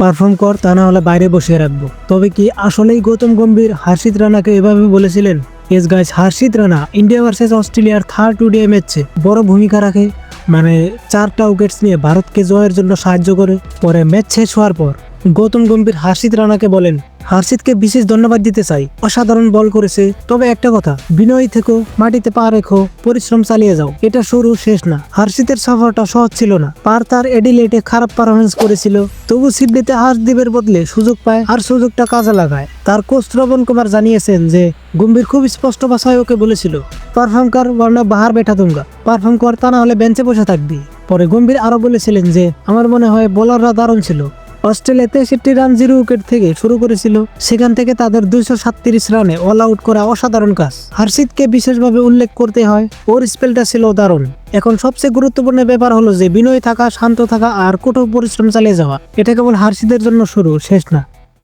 Perform কর, তা না হলে বাইরে বসিয়ে রাখব। তবে কি আসলেই গৌতম গম্ভীর হার্ষিত রানাকে এভাবে বলেছিলেন? Yes guys Harshit Rana India versus অস্ট্রেলিয়ার থার্ড টুডে ম্যাচে বড় ভূমিকা রাখে। মানে চারটা উইকেটস নিয়ে ভারতকে জয়ের জন্য সাহায্য করে, পরে ম্যাচ শেষ হওয়ার পর। গৌতম গম্ভীর হার্ষিত রানাকে বলেন, হার্ষিতকে বিশেষ ধন্যবাদ দিতে চাই। অসাধারণ বল করেছে। তবে একটা কথা, বিনয়ী থেকো, মাটিতে পা রেখো, পরিশ্রম চালিয়ে যাও। এটা শুরু শেষ না। হার্ষিতের সফরটা সহজ ছিল না। পার তার এডিলেটে খারাপ পারফরমেন্স করেছিল। তবু সিডনিতে হার্ষদীপের বদলে সুযোগ পায় আর সুযোগটা কাজে লাগায়। তার কোচ শ্রবণ কুমার জানিয়েছেন যে, গম্ভীর খুব স্পষ্ট ভাষায় ওকে বলেছিল পারফর্ম কর, বর্ণা বাহার বেঠা তুঙ্গা। পারফর্ম কর তা না হলে বেঞ্চে বসে থাকবি। পরে গম্ভীর আরও বলেছিলেন যে, আমার মনে হয় বোলাররা দারুণ ছিল। অস্ট্রেলিয়া তেষট্টি রান জিরো উইকেট থেকে শুরু করেছিল। সেখান থেকে তাদের দুইশো সাতত্রিশ রানে অল আউট করা অসাধারণ কাজ। হার্ষিদকে বিশেষভাবে উল্লেখ করতে হয়, ওর স্পেলটা ছিল দারুণ। এখন সবচেয়ে গুরুত্বপূর্ণ ব্যাপার হলো যে, বিনয় থাকা, শান্ত থাকা আর কঠোর পরিশ্রম চালিয়ে যাওয়া। এটা কেবল হার্ষিদের জন্য শুরু, শেষ না।